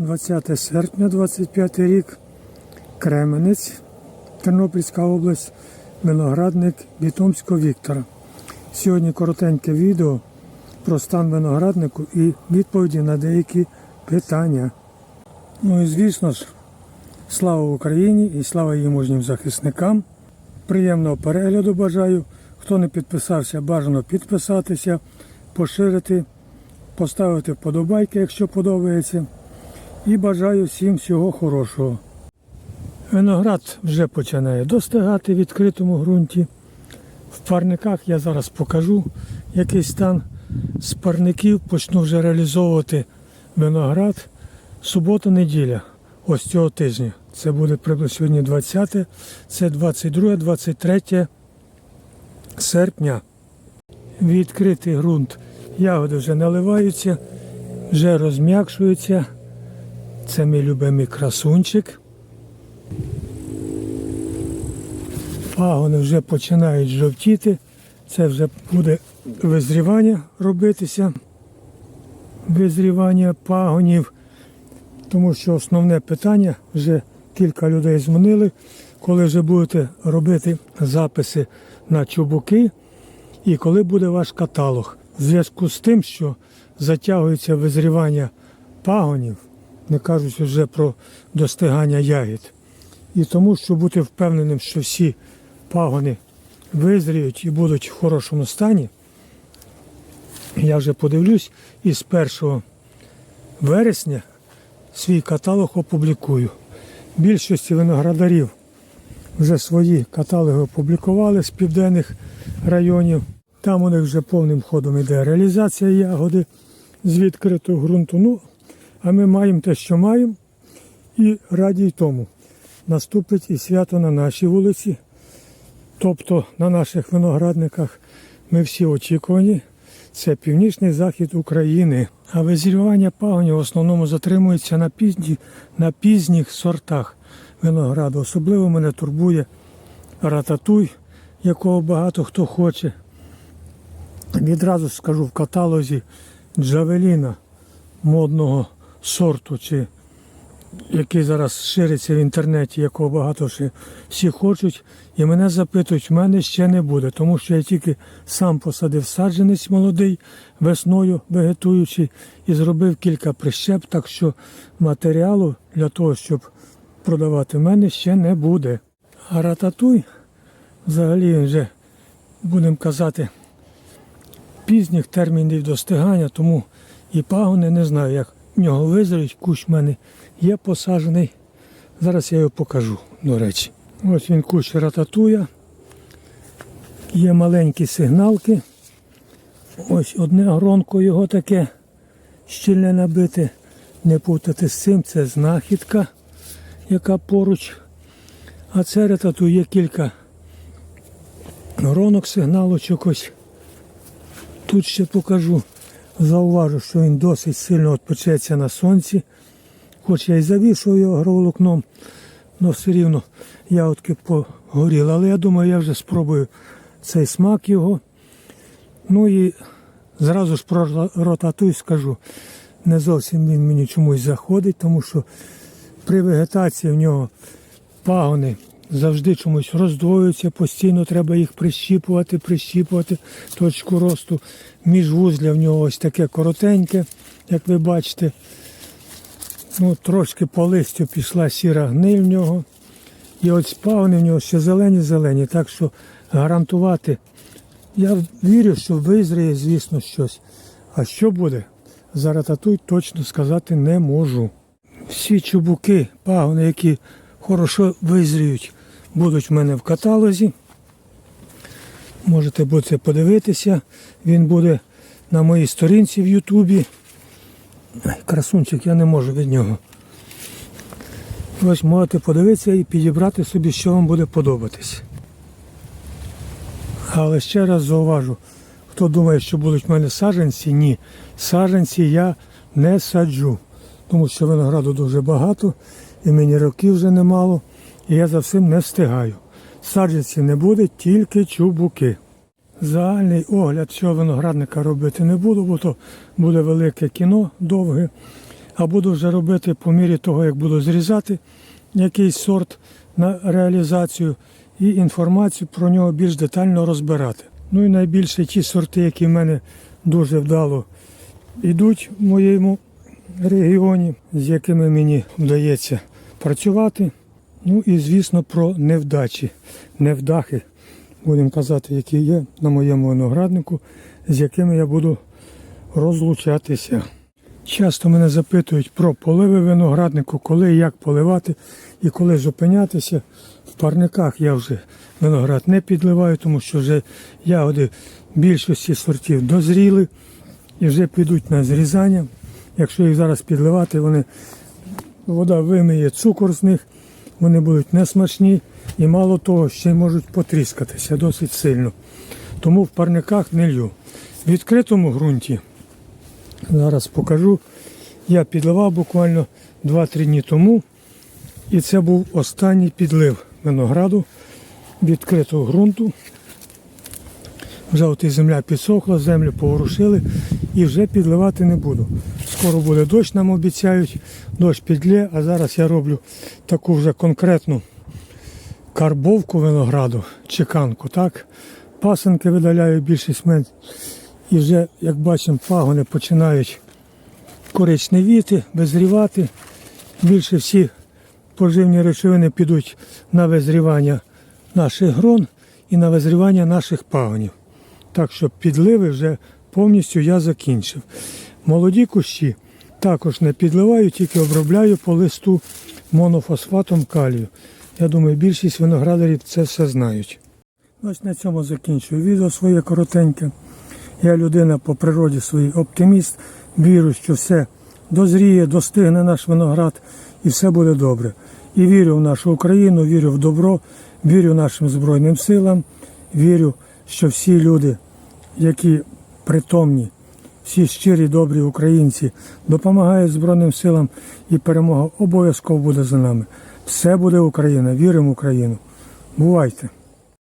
20 серпня 25 рік. Кременець, Тернопільська область, виноградник Вітомського Віктора. Сьогодні коротеньке відео про стан винограднику і відповіді на деякі питання. Ну і звісно ж, слава Україні і слава її мужнім захисникам. Приємного перегляду бажаю. Хто не підписався, бажано підписатися, поширити, поставити вподобайки, якщо подобається. І бажаю всім всього хорошого. Виноград вже починає достигати в відкритому ґрунті. В парниках я зараз покажу, який стан з парників почну вже реалізовувати виноград субота-неділя, ось цього тижня. Це буде приблизно сьогодні 20, це 22-23 серпня. Відкритий ґрунт. Ягоди вже наливаються, вже розм'якшуються. Це мій любимий красунчик. Пагони вже починають жовтіти. Це вже буде визрівання робитися. Визрівання пагонів. Тому що основне питання вже кілька людей дзвонили, коли вже будете робити записи на чубуки і коли буде ваш каталог. В зв'язку з тим, що затягується визрівання пагонів, не кажучи вже про достигання ягід. І тому, щоб бути впевненим, що всі пагони визріють і будуть в хорошому стані, я вже подивлюсь і з 1 вересня свій каталог опублікую. Більшості виноградарів вже свої каталоги опублікували з південних районів. Там у них вже повним ходом йде реалізація ягоди з відкритого ґрунту. Ну, а ми маємо те, що маємо, і раді й тому. Наступить і свято на нашій вулиці, тобто на наших виноградниках. Ми всі очікувані. Це північний захід України. А визрівання пагонів в основному затримується на, пізні, на пізніх сортах винограду. Особливо мене турбує рататуй, якого багато хто хоче. Відразу скажу в каталозі Джавеліна модного сорту, чи який зараз шириться в інтернеті, якого багато ще всі хочуть. І мене запитують, в мене ще не буде, тому що я тільки сам посадив саджанець молодий, весною вегетуючий, і зробив кілька прищеп, так що матеріалу для того, щоб продавати в мене ще не буде. А рататуй, взагалі вже, будемо казати, пізніх термінів достигання, тому і пагони не знаю, як нього визрають. Кущ в мене є посаджений. Зараз я його покажу, до речі. Ось він кущ рататуя. Є маленькі сигналки. Ось одне гронко його таке щільне набите. Не путати з цим, це знахідка, яка поруч. А це рататуй є кілька гронок сигналочок ось. Тут ще покажу. Зауважу, що він досить сильно відпечеться на сонці. Хоч я і завішую його агроволокном, але все рівно ягодки погоріли. Але я думаю, я вже спробую цей смак його. Ну і зразу ж про ротатуй скажу. Не зовсім він мені чомусь заходить, тому що при вегетації в нього пагони завжди чомусь роздвоюються, постійно треба їх прищіпувати, прищіпувати точку росту. Міжвузля в нього ось таке коротеньке, як ви бачите. Ну, Трошки по листю пішла сіра гниль в нього. І от спавни в нього ще зелені-зелені, так що гарантувати. Я вірю, що визріє, звісно, щось. А що буде? За рататуй точно сказати не можу. Всі чубуки, пагони, які хорошо визріють, будуть в мене в каталозі. Можете будете подивитися. Він буде на моїй сторінці в Ютубі. Красунчик, я не можу від нього. Ось можете подивитися і підібрати собі, що вам буде подобатись. Але ще раз зауважу, хто думає, що будуть в мене саджанці, ні. Саджанці я не саджу, тому що винограду дуже багато і мені років вже немало, і я за всім не встигаю. Саджанці не буде, тільки чубуки. Загальний огляд цього виноградника робити не буду, бо то буде велике кіно довге. а буду вже робити по мірі того, як буду зрізати якийсь сорт на реалізацію і інформацію про нього більш детально розбирати. Ну і найбільше ті сорти, які в мене дуже вдало йдуть в моєму регіоні, з якими мені вдається працювати. Ну і звісно про невдачі, невдахи, будемо казати, які є на моєму винограднику, з якими я буду розлучатися. Часто мене запитують про поливи винограднику, коли і як поливати і коли зупинятися. В парниках я вже виноград не підливаю, тому що вже ягоди більшості сортів дозріли і вже підуть на зрізання. Якщо їх зараз підливати, вони вода вимиє цукор з них, вони будуть несмачні і мало того, ще й можуть потріскатися досить сильно. Тому в парниках не лью. В відкритому ґрунті Зараз покажу. Я підливав буквально 2-3 дні тому. І це був останній підлив винограду відкритого ґрунту. Вже от і земля підсохла, землю поворушили і вже підливати не буду. Скоро буде дощ, нам обіцяють, дощ підлє, а зараз я роблю таку вже конкретну карбовку винограду, чеканку. так. Пасенки видаляю більшість мен. І вже, як бачимо, пагони починають коричневіти, визрівати. Більше всі поживні речовини підуть на визрівання наших грон і на визрівання наших пагонів. Так що підливи вже повністю я закінчив. Молоді кущі також не підливаю, тільки обробляю по листу монофосфатом калію. Я думаю, більшість виноградарів це все знають. Ось на цьому закінчую відео своє коротеньке. Я людина по природі своїй оптиміст, вірю, що все дозріє, достигне наш виноград і все буде добре. І вірю в нашу Україну, вірю в добро, вірю нашим Збройним силам, вірю, що всі люди, які притомні, всі щирі, добрі українці допомагають Збройним силам і перемога обов'язково буде за нами. Все буде Україна, віримо в Україну. Бувайте!